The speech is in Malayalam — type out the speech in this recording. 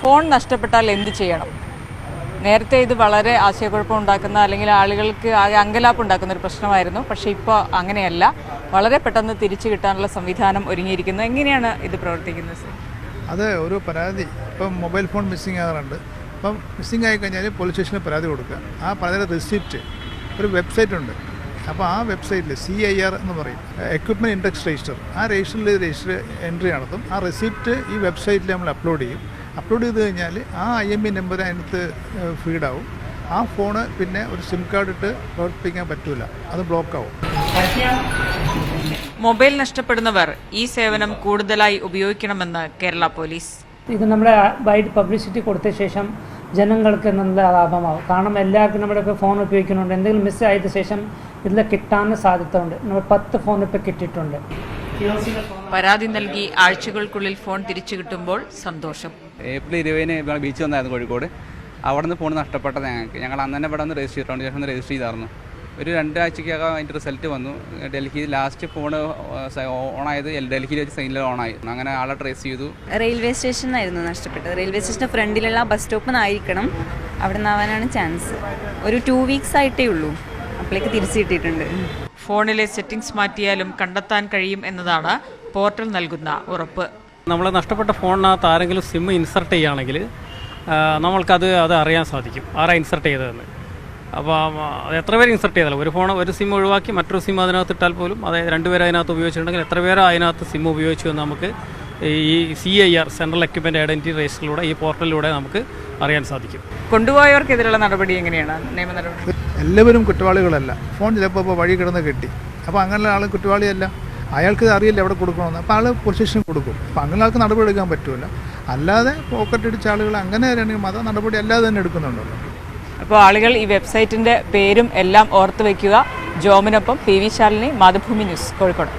ഫോൺ നഷ്ടപ്പെട്ടാൽ എന്ത് ചെയ്യണം? നേരത്തെ ഇത് വളരെ ആശയക്കുഴപ്പം ഉണ്ടാക്കുന്ന അല്ലെങ്കിൽ ആളുകൾക്ക് ആകെ അങ്കലാപ്പ് ഉണ്ടാക്കുന്ന ഒരു പ്രശ്നമായിരുന്നു. പക്ഷേ ഇപ്പോൾ അങ്ങനെയല്ല. വളരെ പെട്ടെന്ന് തിരിച്ചു കിട്ടാനുള്ള സംവിധാനം ഒരുങ്ങിയിരിക്കുന്നു. എങ്ങനെയാണ് ഇത് പ്രവർത്തിക്കുന്നത് സർ? അത് ഒരു പരാതി. ഇപ്പം മൊബൈൽ ഫോൺ മിസ്സിംഗ് ആകാറുണ്ട്. അപ്പം മിസ്സിംഗ് ആയി കഴിഞ്ഞാൽ പോലീസ് സ്റ്റേഷനിൽ പരാതി കൊടുക്കുക. ആ പരാതിയുടെ റിസിപ്റ്റ് ഒരു വെബ്സൈറ്റ് ഉണ്ട്. അപ്പോൾ ആ വെബ്സൈറ്റിൽ സി ഐ ആർ എന്ന് പറയും. എക്വിപ്മെന്റ് ഇൻഡെക്സ് രജിസ്റ്റർ ആ രജിസ്റ്ററിൽ രജിസ്റ്റർ എൻട്രി നടത്തും. ആ റെസിപ്റ്റ് ഈ വെബ്സൈറ്റിൽ നമ്മൾ അപ്ലോഡ് ചെയ്യും. അപ്ലോഡ് ചെയ്ത് കഴിഞ്ഞാൽ ആ ഐ എം ഇ നമ്പർ അതിനകത്ത് ഫീഡാവും ആ ഫോണ് പിന്നെ ഒരു സിം കാർഡ് ഇട്ട് പ്രവർത്തിപ്പിക്കാൻ പറ്റൂല. അത് ബ്ലോക്ക് ആവും. മൊബൈൽ നഷ്ടപ്പെടുന്നവർ ഈ സേവനം കൂടുതലായി ഉപയോഗിക്കണമെന്ന് കേരള പോലീസ്. ഇത് നമ്മുടെ വൈഡ് പബ്ലിസിറ്റി കൊടുത്ത ശേഷം ജനങ്ങൾക്ക് നല്ല ലാഭമാവും. കാരണം എല്ലാവർക്കും നമ്മുടെ ഇപ്പോൾ ഫോൺ ഉപയോഗിക്കുന്നുണ്ട്. എന്തെങ്കിലും മിസ് ആയതിനു ശേഷം ഇതിൽ കിട്ടാൻ സാധ്യത ഉണ്ട് നമ്മൾ പത്ത് ഫോൺ ഇപ്പോൾ കിട്ടിയിട്ടുണ്ട്. പരാതി നൽകി ആഴ്ചകൾക്കുള്ളിൽ ഫോൺ തിരിച്ചു കിട്ടുമ്പോൾ സന്തോഷം. ഏപ്രിൽ ഇരുപതിന് ഞങ്ങൾ ബീച്ച് വന്നായിരുന്നു കോഴിക്കോട്. അവിടെ നിന്ന് ഫോൺ നഷ്ടപ്പെട്ടത് ഞങ്ങൾക്ക്. ഞങ്ങൾ അന്ന് തന്നെ ഇവിടെ നിന്ന് രജിസ്റ്റർ ചെയ്തിട്ടുണ്ട് ശേഷം രജിസ്റ്റർ ചെയ്തായിരുന്നു. ഒരു രണ്ടാഴ്ചക്കകം അതിന്റെ റിസൾട്ട് വന്നു. ഡൽഹി ലാസ്റ്റ് ഫോൺ ഓണായത് ഡൽഹിയിൽ വെച്ച് സൈനിൽ ഓണായി അങ്ങനെ ആളെ ട്രേസ് ചെയ്തു. റെയിൽവേ സ്റ്റേഷനായിരുന്നു നഷ്ടപ്പെട്ടത്. റെയിൽവേ സ്റ്റേഷന്റെ ഫ്രണ്ടിലുള്ള ബസ് സ്റ്റോപ്പിൽ നിന്നായിരിക്കണം അവിടെ നിന്നാവാനാണ് ചാൻസ് ഒരു ടു വീക്സ് ആയിട്ടേ ഉള്ളൂ. അപ്പോഴേക്ക് തിരിച്ചു കിട്ടിയിട്ടുണ്ട്. ഫോണിലെ സെറ്റിംഗ്സ് മാറ്റിയാലും കണ്ടെത്താൻ കഴിയും എന്നതാണ് പോർട്ടൽ നൽകുന്ന ഉറപ്പ്. നമ്മൾ നഷ്ടപ്പെട്ട ഫോണിനകത്ത് ആരെങ്കിലും സിം ഇൻസർട്ട് ചെയ്യുകയാണെങ്കിൽ നമ്മൾക്കത് അത് അറിയാൻ സാധിക്കും. ആരാ ഇൻസർട്ട് ചെയ്തതെന്ന്. അപ്പോൾ അത് എത്ര പേര് ഇൻസർട്ട് ചെയ്താലും ഒരു ഫോൺ ഒരു സിം ഒഴിവാക്കി മറ്റൊരു സിം അതിനകത്ത് ഇട്ടാൽ പോലും അതായത് രണ്ടുപേരും അതിനകത്ത് ഉപയോഗിച്ചിട്ടുണ്ടെങ്കിൽ എത്ര പേരോ അതിനകത്ത് സിം ഉപയോഗിച്ചു എന്ന് നമുക്ക് ഈ C I R central equipment identity രജിസ്റ്ററിലൂടെ ഈ പോർട്ടലിലൂടെ നമുക്ക് അറിയാൻ സാധിക്കും. കൊണ്ടുപോയവർക്കെതിരെയുള്ള നടപടി എങ്ങനെയാണ്? നിയമ നടപടി? എല്ലാവരും കുറ്റവാളികളല്ല. ഫോൺ ചിലപ്പോൾ ഇപ്പോൾ വഴി കിടന്ന് കിട്ടി. അപ്പോൾ അങ്ങനെയുള്ള ആൾ കുറ്റവാളിയല്ല. അയാൾക്ക് അറിയില്ല എവിടെ കൊടുക്കണമെന്ന്. അപ്പോൾ ആൾ പൊസിഷൻ കൊടുക്കും. അപ്പോൾ അങ്ങനെ ആൾക്ക് നടപടി എടുക്കാൻ പറ്റില്ല അല്ലാതെ പോക്കറ്റ് അടിച്ച ആളുകൾ അങ്ങനെ ആണെങ്കിൽ മത നടപടി അല്ലാതെ തന്നെ എടുക്കുന്നുണ്ടല്ലോ അപ്പോൾ ആളുകൾ ഈ വെബ്സൈറ്റിന്റെ പേരും എല്ലാം ഓർത്ത് വയ്ക്കുക ജോമിനൊപ്പം P V Shalini Mathrubhumi news Kozhikode.